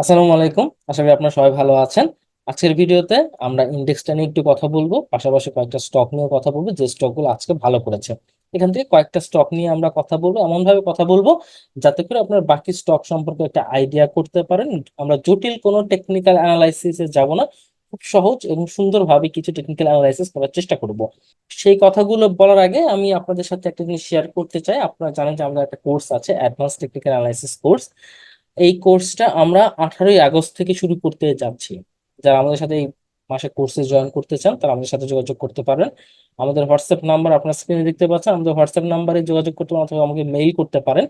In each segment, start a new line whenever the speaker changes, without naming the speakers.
আসসালামু আলাইকুম। আশা করি আপনারা সবাই ভালো আছেন। আজকের ভিডিওতে আমরা ইন্ডেক্সটা নিয়ে একটু কথা বলব। পাশাপাশি কয়েকটা স্টক নিয়ে কথা বলব। যে স্টকগুলো আজকে ভালো করেছে। এখান থেকে কয়েকটা স্টক নিয়ে আমরা কথা বলব। এমন ভাবে কথা বলব যাতে করে আপনার বাকি স্টক সম্পর্কে একটা আইডিয়া করতে পারেন। আমরা জটিল কোনো টেকনিক্যাল অ্যানালাইসিসে যাব না। খুব সহজ এবং সুন্দরভাবে কিছু টেকনিক্যাল অ্যানালাইসিস করার চেষ্টা করব। সেই কথাগুলো বলার আগে আমি আপনাদের সাথে একটা জিনিস শেয়ার করতে চাই। আপনারা জানেন যে আমাদের একটা কোর্স আছে অ্যাডভান্স টেকনিক্যাল অ্যানালাইসিস কোর্স এই কোর্সটা আমরা আঠারোই আগস্ট থেকে শুরু করতে যাচ্ছি। যারা আমাদের সাথে এই মাসে কোর্সে জয়েন করতে চান, তারা আমাদের সাথে যোগাযোগ করতে পারেন। আমাদের হোয়াটসঅ্যাপ নাম্বার আপনার স্ক্রিনে দেখতে পাচ্ছেন। আমাদের হোয়াটসঅ্যাপ নাম্বারে যোগাযোগ করতে পারেন অথবা আমাকে মেইল করতে পারেন।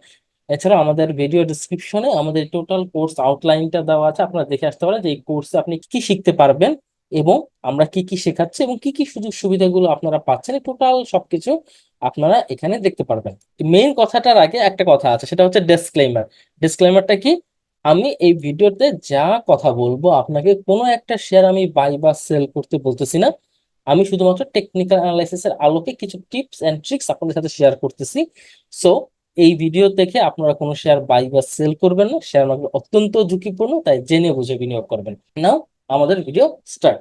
এছাড়া আমাদের ভিডিও ডিসক্রিপশনে আমাদের টোটাল কোর্স আউটলাইনটা দেওয়া আছে। আপনারা দেখে আসতে পারেন যে এই কোর্সে আপনি কি শিখতে পারবেন এবং আমরা কি কি শেখাচ্ছি এবং কি কি সুযোগ সুবিধাগুলো আপনারা পাচ্ছেন। টোটাল সবকিছু আপনারা এখানে দেখতে পারবেন। মেইন কথাটার আগে একটা কথা আছে, সেটা হচ্ছে ডিসক্লেইমার ডিসক্লেইমারটা কি? আমি এই ভিডিওতে যা কথা বলব আপনাকে কোনো একটা শেয়ার আমি বাই বা সেল করতে বলতেছি না। আমি শুধুমাত্র টেকনিক্যাল অ্যানালাইসিস এর আলোকে কিছু টিপস এন্ড ট্রিক্স আপনাদের সাথে শেয়ার করতেছি। সো এই ভিডিও দেখে আপনারা কোনো শেয়ার বাই বা সেল করবেন না। শেয়ার মার্কেট অত্যন্ত ঝুঁকিপূর্ণ, তাই জেনে বুঝে বিনিয়োগ করবেন। নাও আমাদের ভিডিও স্টার্ট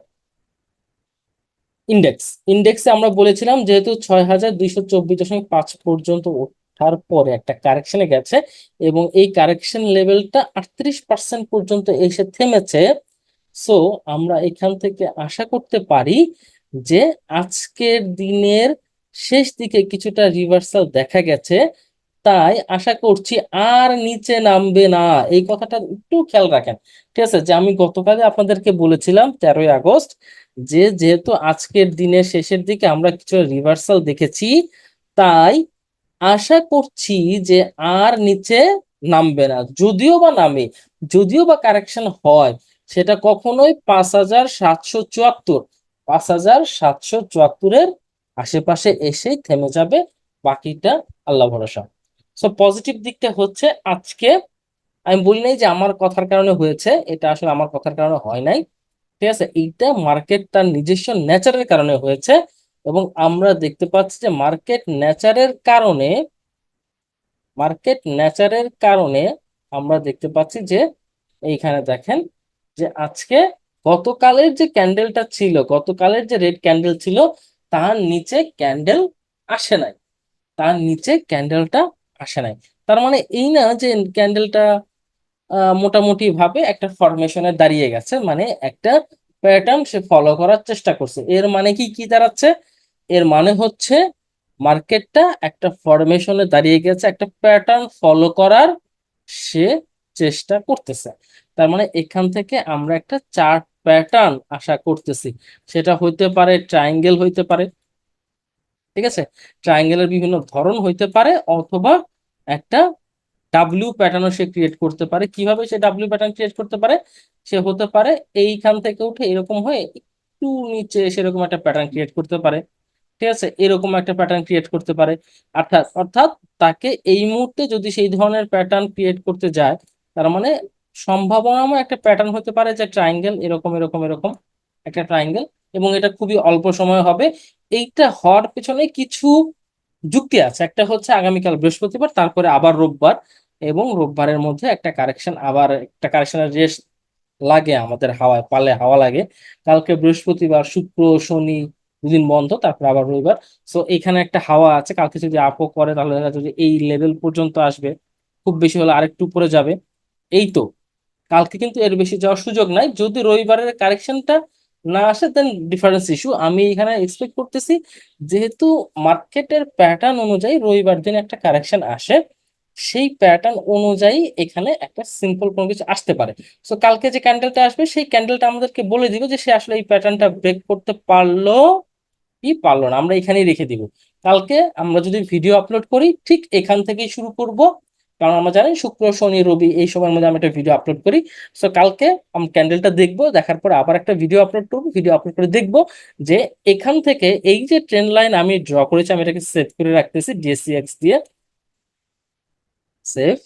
ইন্ডেক্স ইন্ডেক্সে আমরা বলেছিলাম যেহেতু ছয় হাজার দুইশো চব্বিশ দশমিক পাঁচ পর্যন্ত ওঠার পরে একটা কারেকশনে গেছে এবং এই কারেকশন লেভেলটা আটত্রিশ পার্সেন্ট পর্যন্ত এসে থেমেছে। সো আমরা এখান থেকে আশা করতে পারি যে আজকের দিনের শেষ দিকে কিছুটা রিভার্সাল দেখা গেছে। তাই আশা করছি আর নিচে নামবে না। এই কথাটা একটু খেয়াল রাখেন। ঠিক আছে? যে আমি গতকালে আপনাদেরকে বলেছিলাম তেরোই আগস্ট। যে যেহেতু আজকের দিনের শেষের দিকে আমরা কিছু রিভার্সাল দেখেছি, তাই আশা করছি যে আর নিচে নামবে না। যদিও বা নামে, যদিও বা কারেকশন হয়, সেটা কখনোই পাঁচ হাজার সাতশো চুয়াত্তর, পাঁচ হাজার সাতশো চুয়াত্তরের আশেপাশে এসেই থেমে যাবে বাকিটা আল্লাহ ভরসা। সো পজিটিভ দিকটা হচ্ছে আজকে, আমি বলি নাই যে আমার কথার কারণে হয়েছে, এটা আসলে আমার কথার কারণে হয় নাই। ঠিক আছে? এইটা মার্কেট তার নিজস্ব নেচারের কারণে হয়েছে এবং আমরা দেখতে পাচ্ছি যে মার্কেট নেচারের কারণে মার্কেট নেচারের কারণে আমরা দেখতে পাচ্ছি যে এইখানে দেখেন যে আজকে গতকালের যে ক্যান্ডেলটা ছিল, গতকালের যে রেড ক্যান্ডেল ছিল, তার নিচে ক্যান্ডেল আসে নাই। তার নিচে ক্যান্ডেলটা আসে নাই। তার মানে এই না যে ক্যান্ডেলটা মোটামুটি ভাবে একটা ফরমেশনে দাঁড়িয়ে গেছে। মানে একটা প্যাটার্ন সে ফলো করার চেষ্টা করছে। এর মানে কি কি দাঁড়াচ্ছে? এর মানে হচ্ছে মার্কেটটা একটা ফরমেশনে দাঁড়িয়ে গেছে, একটা প্যাটার্ন ফলো করার সে চেষ্টা করতেছে। তার মানে এখান থেকে আমরা একটা চার্ট প্যাটার্ন আশা করতেছি। সেটা হইতে পারে ট্রায়াঙ্গেল হইতে পারে, ঠিক আছে? ট্রায়াঙ্গেলের বিভিন্ন ধরন হইতে পারে, অথবা একটা ডাব্লিউ প্যাটার্নও সে ক্রিয়েট করতে পারে। কীভাবে সে ডাব্লিউ প্যাটার্ন ক্রিয়েট করতে পারে? সে হতে পারে এইখান থেকে উঠে এরকম হয়ে একটু নিচে সেরকম একটা প্যাটার্ন ক্রিয়েট করতে পারে। ঠিক আছে? এরকম একটা প্যাটার্ন ক্রিয়েট করতে পারে। অর্থাৎ অর্থাৎ তাকে এই মুহূর্তে যদি সেই ধরনের প্যাটার্ন ক্রিয়েট করতে যায়, তার মানে সম্ভাবনাময় একটা প্যাটার্ন হতে পারে যে ট্রায়াঙ্গেল এরকম এরকম এরকম একটা ট্রায়াঙ্গেল এবং এটা খুবই অল্প সময় হবে। এইটা হওয়ার পেছনে কিছু যুক্তি আছে। একটা হচ্ছে আগামীকাল বৃহস্পতিবার, তারপরে আবার রোববার এবং রোববারের মধ্যে একটা কারেকশন আবার একটা কারেকশনের রেস্ট লাগে আমাদের হাওয়ায় পালে হাওয়া লাগে। কালকে বৃহস্পতিবার, শুক্র, শনি দুদিন বন্ধ, তারপর আবার রবিবার। সো এখানে একটা হাওয়া আছে, কালকে যদি আপও করে, তাহলে যাচ্ছে এই লেভেল পর্যন্ত আসবে, খুব বেশি হলে আরেকটু উপরে যাবে। এই তো, কালকে কিন্তু এর বেশি যাওয়ার সুযোগ নাই। যদি রবিবারের কারেকশনটা না আসে দেন ডিফারেন্স ইস্যু আমি এখানে এক্সপেক্ট করতেছি যেহেতু মার্কেটের প্যাটার্ন অনুযায়ী রবিবার দিন একটা কারেকশন আসে, সেই প্যাটার্ন অনুযায়ী এখানে একটা সিম্পল কোনো কিছু আসতে পারে। সো কালকে যে ক্যান্ডেলটা আসবে, সেই ক্যান্ডেলটা আমাদেরকে বলে দিবে যে সে আসলে এই প্যাটার্নটা ব্রেক করতে পারল কি পারল না। আমরা এখানেই রেখে দিব। কালকে আমরা যদি ভিডিও আপলোড করি, ঠিক এখান থেকেই শুরু করব। কারণ আমরা জানি শুক্র, শনি, রবি এই সময়ের মধ্যে আমি একটা ভিডিও আপলোড করি। সো কালকে আমি ক্যান্ডেলটা দেখব, দেখার পরে আবার একটা ভিডিও আপলোড করব ভিডিও আপলোড করে দেখব যে এখান থেকে এই যে ট্রেন্ড লাইন আমি ড্র করেছি, আমি এটাকে সেভ করে রাখতেছি ডিএসসিএক্স দিয়ে। সেভ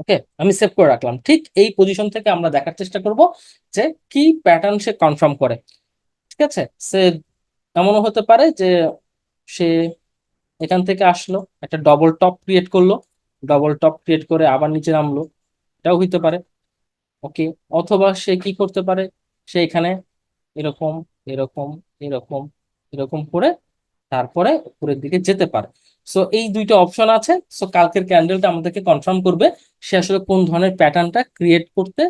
ওকে আমি সেভ করে রাখলাম। ঠিক এই পজিশন থেকে আমরা দেখার চেষ্টা করব যে কি প্যাটার্ন সে কনফার্ম করে। ঠিক আছে? সে এমনও হতে পারে যে সে এখান থেকে আসলো, একটা ডবল টপ ক্রিয়েট করল ডবল টপ ক্রিয়েট করে আবার নিচে নামলো। এটাও হইতে পারে। ওকে অথবা সে কি করতে পারে? সে এখানে এরকম এরকম এরকম এরকম করে তারপরে উপরের দিকে যেতে পারে। সো এই দুইটা অপশন আছে। সো কালকের ক্যান্ডেলটা আমাদেরকে কনফার্ম করবে সে আসলে কোন ধরনের প্যাটার্নটা ক্রিয়েট করতে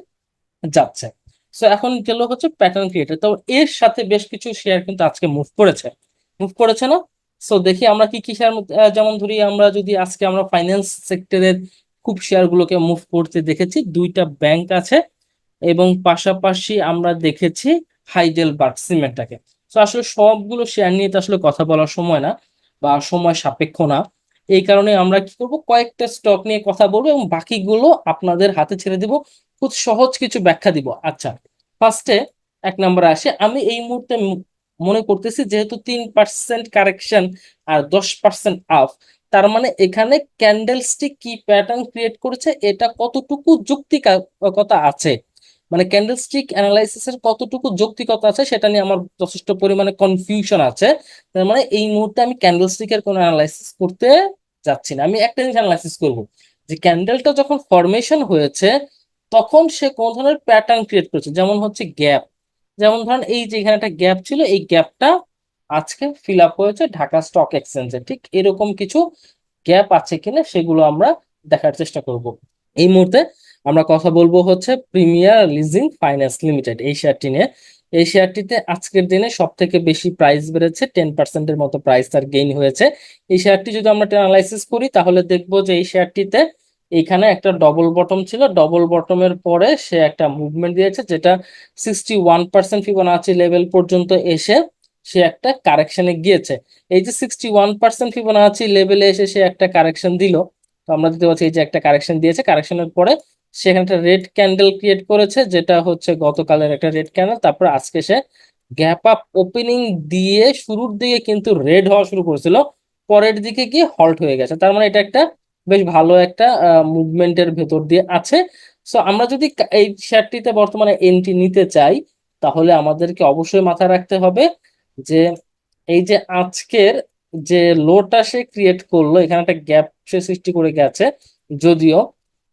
যাচ্ছে। সো এখন গেল হচ্ছে প্যাটার্ন ক্রিয়েটার তো, এর সাথে বেশ কিছু শেয়ার কিন্তু আজকে মুভ করেছে। মুভ করেছে না? সো দেখি আমরা কি কি শেয়ার যেমন ধরি আমরা যদি আজকে আমরা ফাইন্যান্স সেক্টরের খুব শেয়ারগুলোকে মুভ করতে দেখেছি, দুইটা ব্যাংক আছে এবং পাশাপাশি আমরা দেখেছি হাইডেল হাইডেলবার্গ সিমেন্টটাকে তো আসলে সবগুলো শেয়ার নিয়ে তো আসলে কথা বলার সময় না বা সময় সাপেক্ষ না। এই কারণে আমরা কি করব, কয়েকটা স্টক নিয়ে কথা বলব এবং বাকিগুলো আপনাদের হাতে ছেড়ে দিব, খুব সহজ কিছু ব্যাখ্যা দিব। আচ্ছা ফার্স্টে এক নম্বরে আসে, আমি এই মুহূর্তে মনে করতেছি যেহেতু তিন পার্সেন্ট কারেকশন আর দশ পার্সেন্ট আপ তার মানে এখানে ক্যান্ডেলস্টিক কি প্যাটার্ন ক্রিয়েট করেছে? এটা কতটুকু যৌক্তিকতা আছে? মানে ক্যান্ডেলস্টিক অ্যানালাইসিসের কতটুকু যৌক্তিকতা আছে সেটা নিয়ে আমার যথেষ্ট পরিমাণে কনফিউশন আছে। তার মানে এই মুহূর্তে আমি ক্যান্ডেলস্টিকের কোনো অ্যানালাইসিস করতে যাচ্ছি না। আমি একটা জিনিস অ্যানালাইসিস করব যে ক্যান্ডেলটা যখন ফরমেশন হয়েছে, তখন সে কোন ধরনের প্যাটার্ন ক্রিয়েট করেছে। যেমন হচ্ছে গ্যাপ যেমন ধরেন এই যে এখানে একটা গ্যাপ ছিল, এই গ্যাপটা আজকে ফিল আপ হয়েছে ঢাকা স্টক এক্সচেঞ্জে ঠিক এরকম কিছু গ্যাপ আছে কিনা সেগুলো আমরা দেখার চেষ্টা করব। এই মুহূর্তে আমরা কথা বলব হচ্ছে প্রিমিয়ার লিজিং ফাইন্যান্স লিমিটেড এই শেয়ারটি নিয়ে। এই শেয়ারটিতে আজকের দিনে সব থেকে বেশি প্রাইস বেড়েছে টেন পার্সেন্টের মতো প্রাইস তার গেইন হয়েছে। এই শেয়ারটি যদি আমরা অ্যানালাইসিস করি, তাহলে দেখব যে এই শেয়ারটিতে এইখানে একটা ডবল বটম ছিল। ডবল বটমের পরে সে একটা মুভমেন্ট দিয়েছে যেটা sixty one percent Fibonacci level পর্যন্ত এসে সে একটা কারেকশনে গিয়েছে। এই যে সিক্সটি ওয়ান পার্সেন্ট ফিবোনাচি লেভেলে এসে সে একটা কারেকশন দিল। তো আমরা দেখতে পাচ্ছি এই যে একটা কারেকশন দিয়েছে। কারেকশনের পরে সেখানে একটা রেড ক্যান্ডেল ক্রিয়েট করেছে, যেটা হচ্ছে গতকালের একটা রেড ক্যান্ডেল তারপর আজকে সে গ্যাপ আপ ওপেনিং দিয়ে শুরুর দিকে কিন্তু রেড হওয়া শুরু করেছিল। পরের দিকে গিয়ে হল্ট হয়ে গেছে। তার মানে এটা একটা বেশ ভালো একটা মুভমেন্টের ভেতর দিয়ে আছে। সো আমরা যদি এই শেয়ারটিতে বর্তমানে এন্ট্রি নিতে চাই, তাহলে আমাদেরকে অবশ্যই মাথায় রাখতে হবে যে, এই যে আজকের যে লোটা সে ক্রিয়েট করল, এখানে একটা গ্যাপ সে সৃষ্টি করে গেছে। যদিও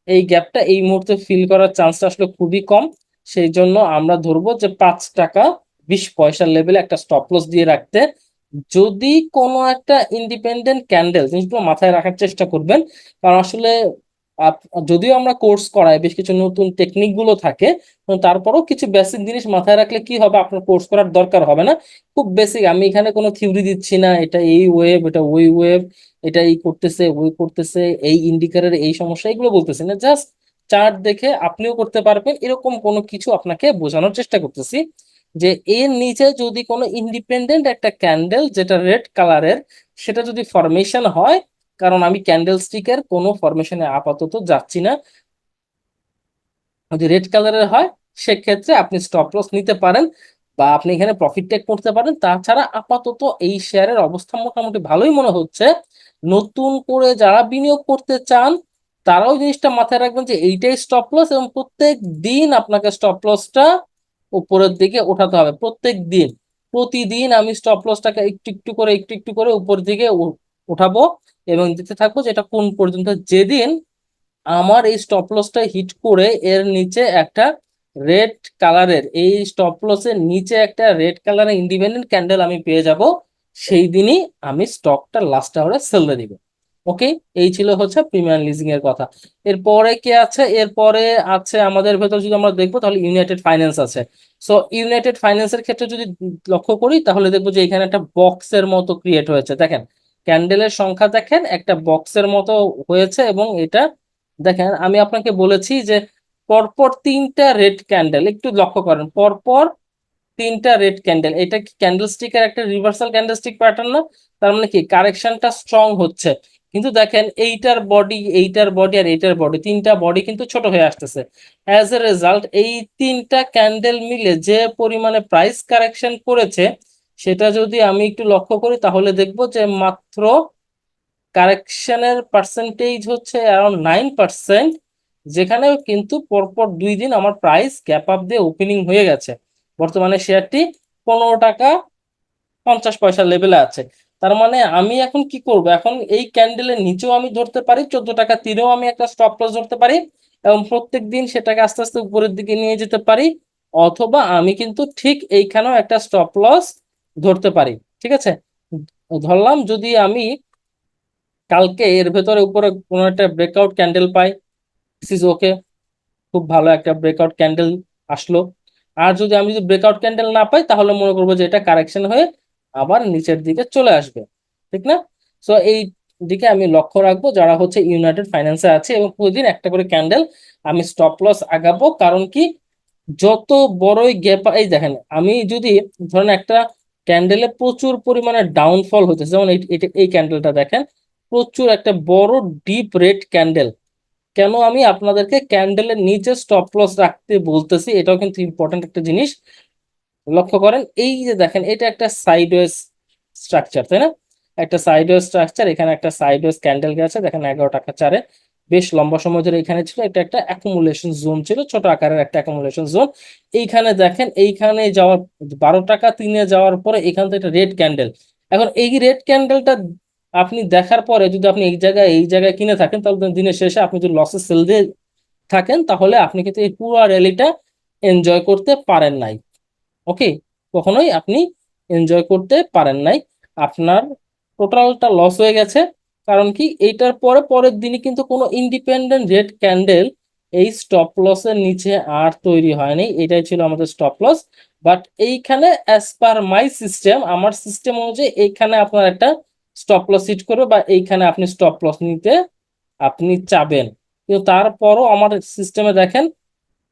এই গ্যাপটা এই মুহূর্তে ফিল করার চান্সটা আসলে খুবই কম। সেই জন্য আমরা ধরবো যে পাঁচ টাকা বিশ পয়সার লেভেলে একটা স্টপ লস দিয়ে রাখতে যদি কোনো একটা ইন্ডিপেন্ডেন্ট ক্যান্ডেল জিনিসগুলো মাথায় রাখার চেষ্টা করবেন, কারণ আসলে যদিও আমরা কোর্স করাই, বেশ কিছু নতুন টেকনিকগুলো থাকে তারপরেও কিছু বেসিক জিনিস মাথায় রাখলে কি হবে? আপনার কোর্স করার দরকার হবে না। খুব বেসিক আমি এখানে কোনো থিওরি দিচ্ছি না, এটা এই ওয়েভ এটা ওই ওয়েভ এটা এই করতেছে, ওই করতেছে, এই ইন্ডিকেটরের এই সমস্যা, এগুলো বলতেছি না। জাস্ট চার্ট দেখে আপনিও করতে পারবেন, এরকম কোনো কিছু আপনাকে বোঝানোর চেষ্টা করতেছি। যে এর নিচে যদি কোনো ইন্ডিপেন্ডেন্ট একটা ক্যান্ডেল যেটা রেড কালারের সেটা যদি ফরমেশন হয়, কারণ আমি ক্যান্ডেল স্টিকের কোনো ফরমেশনে আপাতত যাচ্ছি না, যদি রেড কালারের হয়, সেক্ষেত্রে আপনি স্টপ লস নিতে পারেন বা আপনি এখানে প্রফিট টেক করতে পারেন। তাছাড়া আপাতত এই শেয়ারের অবস্থা মোটামুটি ভালোই মনে হচ্ছে। নতুন করে যারা বিনিয়োগ করতে চান, তারাও জিনিসটা মাথায় রাখবেন যে এইটাই স্টপ লস এবং প্রত্যেক দিন আপনাকে স্টপ লসটা উপরের দিকে ওঠাতে হবে। প্রত্যেক দিন, প্রতিদিন আমি স্টপ লসটাকে একটু একটু করে, একটু একটু করে উপর দিকে উঠাবো এবং দিতে থাকব যেটা কোন পর্যন্ত। যেদিন আমার এই স্টপ লসটা হিট করে এর নিচে একটা রেড কালারের এই স্টপ লসের নিচে একটা রেড কালারের ইন্ডিপেন্ডেন্ট ক্যান্ডেল আমি পেয়ে যাব, সেই দিনই আমি স্টকটা লাস্ট আওয়ারে সেল দিব। ওকে এই ছিল হচ্ছে প্রিমিয়াম লিজিং এর কথা। এরপরে কি আছে? এরপরে আছে আমাদের ভেতর যদি আমরা দেখব, তাহলে ইউনাইটেড ফাইন্যান্স আছে। সো ইউনাইটেড ফাইন্যান্সের ক্ষেত্রে যদি লক্ষ্য করি, তাহলে দেখব যে এখানে একটা বক্সের মতো ক্রিয়েট হয়েছে। দেখেন ক্যান্ডেলের সংখ্যা দেখেন, একটা বক্সের মতো হয়েছে এবং এটা দেখেন, আমি আপনাকে বলেছি যে পরপর তিনটা রেড ক্যান্ডেল একটু লক্ষ্য করেন, পরপর তিনটা রেড ক্যান্ডেল এটা কি ক্যান্ডেল স্টিকের একটা রিভার্সাল ক্যান্ডেল স্টিক প্যাটার্ন না? তার মানে কি কারেকশনটা স্ট্রং হচ্ছে। কিন্তু দেখেন এইটার বডি এইটার বডি আর এইটার বডি তিনটা বডি কিন্তু ছোট হয়ে আসতেছে। অ্যাজ এ রেজাল্ট এই তিনটা ক্যান্ডেল মিলে যে পরিমাণে প্রাইস কারেকশন করেছে, সেটা যদি আমি একটু লক্ষ্য করি, তাহলে দেখব যে মাত্র কারেকশনের পার্সেন্টেজ হচ্ছে অ্যারাউন্ড নাইন পার্সেন্ট যেখানে কিন্তু পরপর দুই দিন আমার প্রাইস গ্যাপ আপ দিয়ে ওপেনিং হয়ে গেছে। বর্তমানে শেয়ারটি পনেরো টাকা পঞ্চাশ পয়সা লেভেলে আছে। তার মানে আমি এখন কি করব? এখন এই ক্যান্ডেলের নিচেও আমি ধরতে পারি, চোদ্দ টাকা তীরেও আমি একটা স্টপ লস ধরতে পারি এবং প্রত্যেক দিন সেটাকে আস্তে আস্তে উপরের দিকে নিয়ে যেতে পারি অথবা আমি কিন্তু ঠিক এইখানেও একটা স্টপ লস ধরতে পারি, ঠিক আছে? ধরলাম যদি আমি কালকে এর ভেতরে উপরে কোনো একটা ব্রেকআউট ক্যান্ডেল পাই ইজ ওকে খুব ভালো একটা ব্রেকআউট ক্যান্ডেল আসলো। আর যদি আমি যদি ব্রেকআউট ক্যান্ডেল না পাই, তাহলে মনে করব যে এটা কারেকশন হয়ে আবার নিচের দিকে চলে আসবে, ঠিক না? সো এই দিকে আমি লক্ষ্য রাখব যারা হচ্ছে ইউনাইটেড ফাইন্যান্সে আছে এবং প্রতিদিন একটা করে ক্যান্ডেল আমি স্টপ লস আগাবো। কারণ কি? যত বড়ই গ্যাপ এই দেখেন, আমি যদি ধরেন একটা ক্যান্ডেলে প্রচুর পরিমাণে ডাউনফল হতেছে যেমন এই ক্যান্ডেলটা দেখেন, প্রচুর একটা বড় ডিপ রেড ক্যান্ডেল কেন আমি আপনাদেরকে ক্যান্ডেলের নিচে স্টপ লস রাখতে বলতেছি? এটাও কিন্তু ইম্পর্টেন্ট একটা জিনিস। লক্ষ্য করেন, এই যে দেখেন, এটা একটা সাইডওয়েজ স্ট্রাকচার তাই না? একটা সাইডওয়েজ স্ট্রাকচার এখানে একটা সাইডওয়েজ ক্যান্ডেল গেছে দেখেন এগারো টাকা চারে। বেশ লম্বা সময় ধরে এখানে ছিল, এটা একটা অ্যাকুমুলেশন জোন ছিল, ছোট আকারের একটা অ্যাকুমুলেশন জোন এইখানে দেখেন, এইখানে যাওয়ার, বারো টাকা তিনে যাওয়ার পরে এখান একটা রেড ক্যান্ডেল এখন এই রেড ক্যান্ডেলটা আপনি দেখার পরে যদি আপনি এই জায়গায় এই জায়গায় কিনে থাকেন, তাহলে দিনের শেষে আপনি যদি লসে সেল দিয়ে থাকেন, তাহলে আপনি কিন্তু এই পুরো র্যালিটা এনজয় করতে পারেন নাই। ওকে? কখনোই আপনি এনজয় করতে পারেন নাই। আপনার টোটালটা লস হয়ে গেছে। কারণ কি? এইটার পরে পরের দিনই কিন্তু কোনো ইন্ডিপেন্ডেন্ট রেড ক্যান্ডেল এই স্টপ লসের নিচে আর তৈরি হয়নি। এটাই ছিল আমাদের স্টপ লস বাট এইখানে অ্যাজ পার মাই সিস্টেম আমার সিস্টেম অনুযায়ী এইখানে আপনার একটা স্টপ লস হিট করবে বা এইখানে আপনি স্টপ লস নিতে আপনি চাবেন। কিন্তু তারপরও আমার সিস্টেমে দেখেন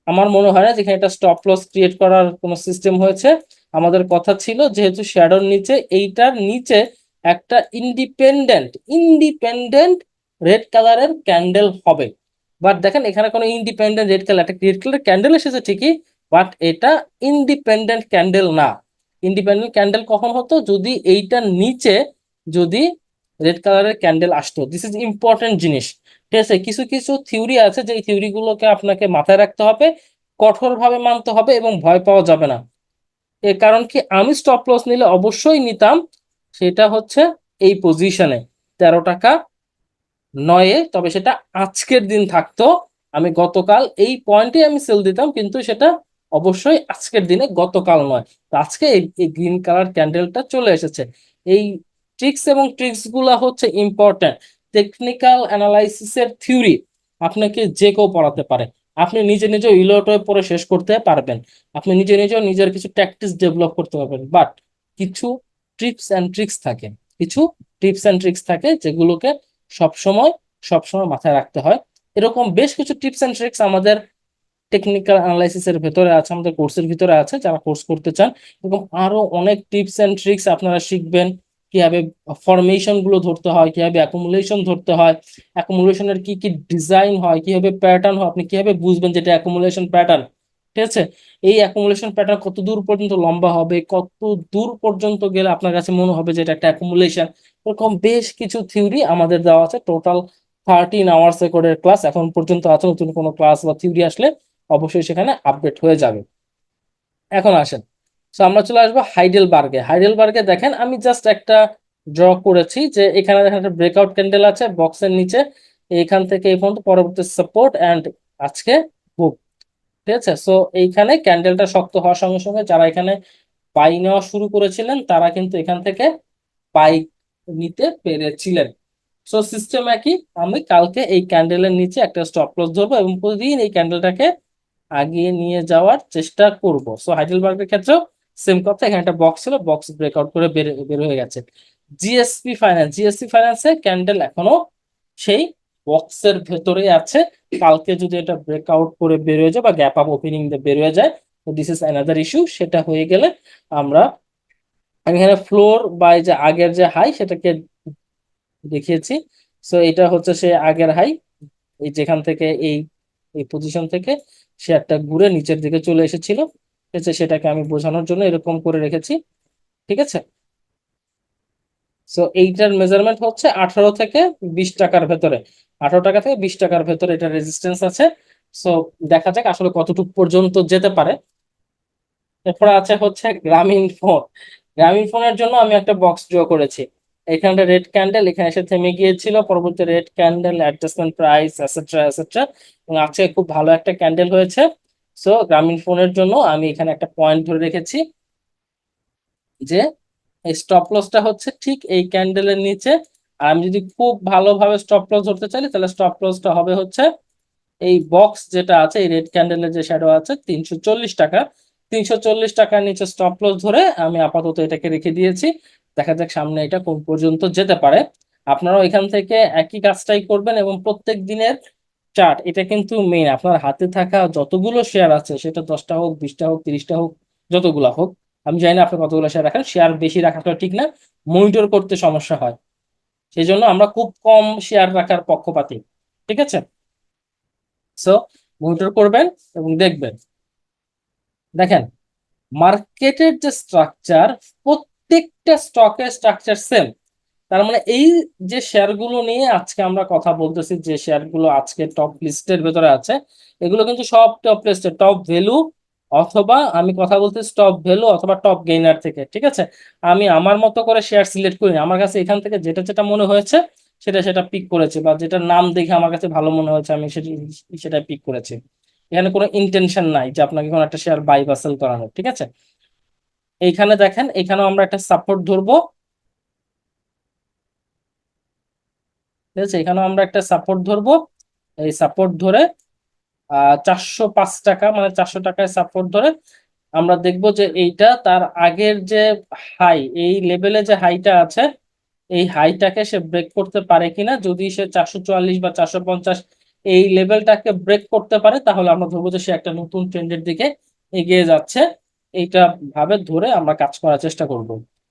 আমার মনে হয় না যেখানে একটা স্টপ লস ক্রিয়েট করার কোনো সিস্টেম হয়েছে। আমাদের কথা ছিল যেহেতু শ্যাডোর নিচে, এইটার নিচে একটা ইন্ডিপেন্ডেন্ট ইন্ডিপেন্ডেন্ট রেড কালারের ক্যান্ডেল হবে। বাট দেখেন, এখানে কোনো ইন্ডিপেন্ডেন্ট রেড কালার একটা রেড কালার ক্যান্ডেল এসেছে ঠিকই বাট এটা ইন্ডিপেন্ডেন্ট ক্যান্ডেল না। ইন্ডিপেন্ডেন্ট ক্যান্ডেল কখন হতো? যদি এইটার নিচে, যদি রেড কালারের ক্যান্ডেল আসতো। দিস ইজ ইম্পর্টেন্ট জিনিস। ঠিক আছে? কিছু কিছু থিওরি আছে যে থিওরি গুলোকে আপনাকে মাথায় রাখতে হবে, কঠোরভাবে মানতে হবে এবং ভয় পাওয়া যাবে না। এর কারণ কি? আমি স্টপ লস নিলে অবশ্যই নিতাম, সেটা হচ্ছে এই পজিশনে তেরো টাকা নয়ে তবে সেটা আজকের দিন থাকতো। আমি গতকাল এই পয়েন্টে আমি সেল দিতাম, কিন্তু সেটা অবশ্যই আজকের দিনে গতকাল নয়। আজকে এই এই গ্রিন কালার ক্যান্ডেলটা চলে এসেছে। এই ট্রিক্স এবং ট্রিক্সগুলা হচ্ছে ইম্পর্টেন্ট টেকনিক্যাল অ্যানালাইসিসের থিওরি আপনাকে যে কেউ পড়াতে পারে। আপনি নিজে নিজে ইলোটয়ে পড়ে শেষ করতে পারবেন। আপনি নিজে নিজেও নিজের কিছু ট্যাকটিক্স ডেভেলপ করতে পারবেন। বাট কিছু টিপস অ্যান্ড ট্রিক্স থাকে। কিছু টিপস অ্যান্ড ট্রিক্স থাকে যেগুলোকে সবসময় সবসময় মাথায় রাখতে হয়। এরকম বেশ কিছু টিপস অ্যান্ড ট্রিক্স আমাদের টেকনিক্যাল অ্যানালাইসিসের ভেতরে আছে, আমাদের কোর্সের ভিতরে আছে, যারা কোর্স করতে চান। এরকম আরও অনেক টিপস অ্যান্ড ট্রিক্স আপনারা শিখবেন। কীভাবে ফরমেশনগুলো ধরতে হয়, কীভাবে অ্যাকুমুলেশন ধরতে হয় অ্যাকুমুলেশনের কি কি ডিজাইন হয়, কীভাবে প্যাটার্ন হয়, আপনি কীভাবে বুঝবেন যেটা অ্যাকুমুলেশন প্যাটার্ন ঠিক আছে? এই অ্যাকুমুলেশন প্যাটার্ন কত দূর পর্যন্ত লম্বা হবে, কত দূর পর্যন্ত গেলে আপনার কাছে মনে হবে যে এটা একটা অ্যাকুমুলেশন এরকম বেশ কিছু থিওরি আমাদের দেওয়া আছে। টোটাল থার্টিন আওয়ার্স রেকর্ডের ক্লাস এখন পর্যন্ত আছে, নতুন কোনো ক্লাস বা থিওরি আসলে অবশ্যই সেখানে আপডেট হয়ে যাবে। এখন আসেন। তো আমরা চলে আসব হাইডেলবার্গে হাইডেলবার্গে দেখেন, আমি জাস্ট একটা ড্র করেছি যে এখানে দেখেন একটা ব্রেকআউট ক্যান্ডেল আছে বক্সের নিচে। এইখান থেকে এই পর্যন্ত পরবর্তী সাপোর্ট অ্যান্ড আজকে বুক ঠিক আছে? সো এইখানে ক্যান্ডেলটা শক্ত হওয়ার সঙ্গে সঙ্গে যারা এখানে পাই নেওয়া শুরু করেছিলেন, তারা কিন্তু এখান থেকে পাই নিতে পেরেছিলেন। সো সিস্টেম একই। আমি কালকে এই ক্যান্ডেলের নিচে একটা স্টপ লস ধরবো এবং প্রতিদিন এই ক্যান্ডেলটাকে আগিয়ে নিয়ে যাওয়ার চেষ্টা করব। সো হাইডেলবার্গের ক্ষেত্রেও সেম কথা, এখানে একটা বক্স ছিল বক্স ব্রেকআউট করে বের বের হয়ে গেছে। জিএসপি ফাইন্যান্স জিএসপি ফাইন্যান্সে ক্যান্ডেল এখনও সেই বক্সের ভেতরে আছে। কালকে যদি এটা ব্রেকআউট করে বের হয়ে যায় বা গ্যাপ আপ ওপেনিং বের হয়ে যায়, তো দিস ইজ অ্যানাদার ইস্যু সেটা হয়ে গেলে আমরা এখানে ফ্লোর বা যে আগের যে হাই সেটাকে দেখিয়েছি। সো এটা হচ্ছে সে আগের হাই এই যেখান থেকে এই এই পজিশন থেকে সে একটা ঘুরে নিচের দিকে চলে এসেছিল। আছে সেটাকে আমি বোঝানোর জন্য এরকম করে রেখেছি। ঠিক আছে? সো এইটার মেজারমেন্ট হচ্ছে আঠারো থেকে বিশ টাকার ভেতরে। আঠারো টাকা থেকে বিশ টাকার ভেতরে এটা রেজিস্ট্যান্স আছে। সো দেখা যাক আসলে কতটুকু পর্যন্ত যেতে পারে। এরপরে আছে হচ্ছে গ্রামীণ ফোন। গ্রামীণ ফোনের জন্য আমি একটা বক্স ড্র করেছি। এখানটা রেড ক্যান্ডেল এখানে এসে থেমে গিয়েছিল। পরবর্তী red candle adjustment price etcetera etcetera এবং আজকে খুব ভালো একটা ক্যান্ডেল হয়েছে। সো গ্রামীণ ফোনের জন্য আমি এখানে একটা পয়েন্ট ধরে রেখেছি যে এই স্টপ লসটা হচ্ছে ঠিক এই ক্যান্ডেলের নিচে। আর আমি যদি খুব ভালোভাবে স্টপ লস ধরতে চাই, তাহলে স্টপ লসটা হবে হচ্ছে এই বক্স যেটা আছে, এই রেড ক্যান্ডেলের যে শ্যাডো আছে, তিনশো চল্লিশ টাকা। তিনশো চল্লিশ টাকার নিচে স্টপ লস ধরে আমি আপাতত এটাকে রেখে দিয়েছি। দেখা যাক সামনে এটা কোন পর্যন্ত যেতে পারে। আপনারাও এখান থেকে একই কাজটাই করবেন এবং প্রত্যেক দিনের চার্ট এটা কিন্তু মেইন আপনার হাতে থাকা যতগুলো শেয়ার আছে, সেটা দশটা হোক, বিশটা হোক, তিরিশটা হোক, যতগুলা হোক, আমি জানি না আপনি কতগুলো শেয়ার রাখেন শেয়ার বেশি রাখাটা ঠিক না মনিটর করতে সমস্যা হয়। সেই জন্য আমরা খুব কম শেয়ার রাখার পক্ষপাতি, ঠিক আছে? সো মনিটর করবেন এবং দেখবেন। দেখেন মার্কেটের যে স্ট্রাকচার প্রত্যেকটা স্টকের স্ট্রাকচার সেম তার মানে এই যে শেয়ারগুলো নিয়ে আজকে আমরা কথা বলতেছি, যে শেয়ারগুলো আজকে টপ লিস্টের ভেতরে আছে, এগুলো কিন্তু সব টপ লিস্টে টপ ভ্যালু অথবা আমি কথা বলতেছি টপ ভ্যালু অথবা টপ গেইনার থেকে, ঠিক আছে? আমি আমার মতো করে শেয়ার সিলেক্ট করি আমার কাছে এখান থেকে যেটা যেটা মনে হয়েছে, সেটা সেটা পিক করেছি বা যেটার নাম দেখে আমার কাছে ভালো মনে হয়েছে, আমি সেটা সেটা পিক করেছি। এখানে কোনো ইন্টেনশন নাই যে আপনাকে কোনো একটা শেয়ার বাই বা সেল করানোর, ঠিক আছে? এইখানে দেখেন, এখানেও আমরা একটা সাপোর্ট ধরবো ঠিক আছে? এখানেও আমরা একটা সাপোর্ট ধরবো। এই সাপোর্ট ধরে চারশো পাঁচ টাকা মানে চারশো টাকায় সাপোর্ট ধরে, আমরা দেখব যে এইটা তার আগের যে হাই এই লেভেলে যে হাইটা আছে, এই হাইটাকে সে ব্রেক করতে পারে কিনা? যদি সে চারশো চুয়াল্লিশ বা চারশো পঞ্চাশ এই লেভেলটাকে ব্রেক করতে পারে, তাহলে আমরা ধরবো যে সে একটা নতুন ট্রেন্ডের দিকে এগিয়ে যাচ্ছে। এইটা ভাবে ধরে আমরা কাজ করার চেষ্টা করব।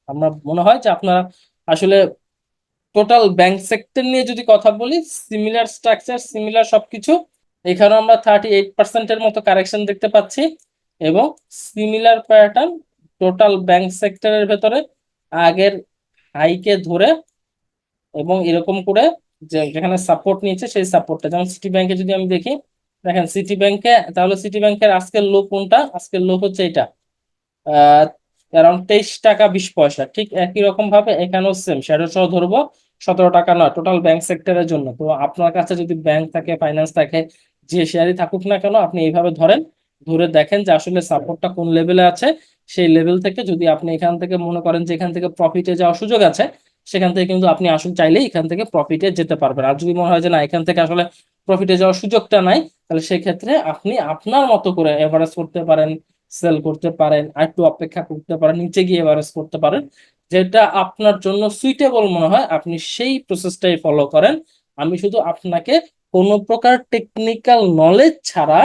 আমরা, মনে হয় যে আপনারা আসলে টোটাল ব্যাংক সেক্টর নিয়ে যদি কথা বলি সিমিলার স্ট্রাকচার সিমিলার সবকিছু এখানে আমরা থার্টি এইট পার্সেন্টের মতো কারেকশন দেখতে পাচ্ছি এবং সিমিলার প্যাটার্ন টোটাল ব্যাংক সেক্টরের ভেতরে আগের হাইকে ধরে এবং এরকম করে যে যেখানে সাপোর্ট নিয়েছে সেই সাপোর্টটা যেমন সিটি ব্যাংকে যদি আমি দেখি, দেখেন সিটি ব্যাংকে তাহলে সিটি ব্যাংকের আজকের লো কোনটা? আজকের লো হচ্ছে এটা অ্যারাউন্ড তেইশ টাকা বিশ পয়সা। ঠিক একই রকম ভাবে এখানেও সেম শ্যাডো সহ ধরবো। সতেরো টাকা নয় টোটাল ব্যাংক সেক্টরের জন্য। তো আপনার কাছে যদি ব্যাংক থাকে ফাইন্যান্স থাকে, যে শেয়ারই থাকুক না কেন, আপনি এইভাবে ধরেন, ধরে দেখেন যে আসলে সাপোর্টটা কোন লেভেলে আছে, সেই লেভেল থেকে যদি আপনি এখান থেকে মনে করেন যে এখান থেকে প্রফিটে যাওয়ার সুযোগ আছে, সেখান থেকে কিন্তু আপনি আসলে চাইলে এখান থেকে প্রফিটে যেতে পারবেন। আর যদি মনে হয় যে না, এখান থেকে আসলে প্রফিটে যাওয়ার সুযোগটা নাই, তাহলে সেক্ষেত্রে আপনি আপনার মতো করে এভারেজ করতে পারেন সেল করতে পারেন, আর একটু অপেক্ষা করতে পারেন, নিচে গিয়ে এভারেজ করতে পারেন। যেটা আপনার জন্য সুইটেবল মনে হয়, আপনি সেই প্রসেসটাই ফলো করেন। আমি শুধু আপনাকে কোনো প্রকার টেকনিক্যাল নলেজ ছাড়া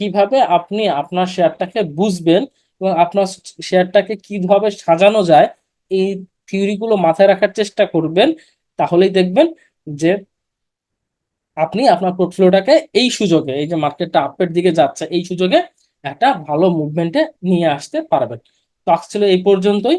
কীভাবে আপনি আপনার শেয়ারটাকে বুঝবেন এবং আপনার শেয়ারটাকে কীভাবে সাজানো যায়, এই থিওরি গুলো মাথায় রাখার চেষ্টা করবেন। তাহলেই দেখবেন যে আপনি আপনার পোর্টফোলিওটাকে এই সুযোগে, এই যে মার্কেটটা আপের দিকে যাচ্ছে, এই সুযোগে একটা ভালো মুভমেন্টে নিয়ে আসতে পারবেন। তো আজ ছিল এই পর্যন্তই।